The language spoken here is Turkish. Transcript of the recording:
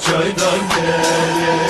çaydan gelir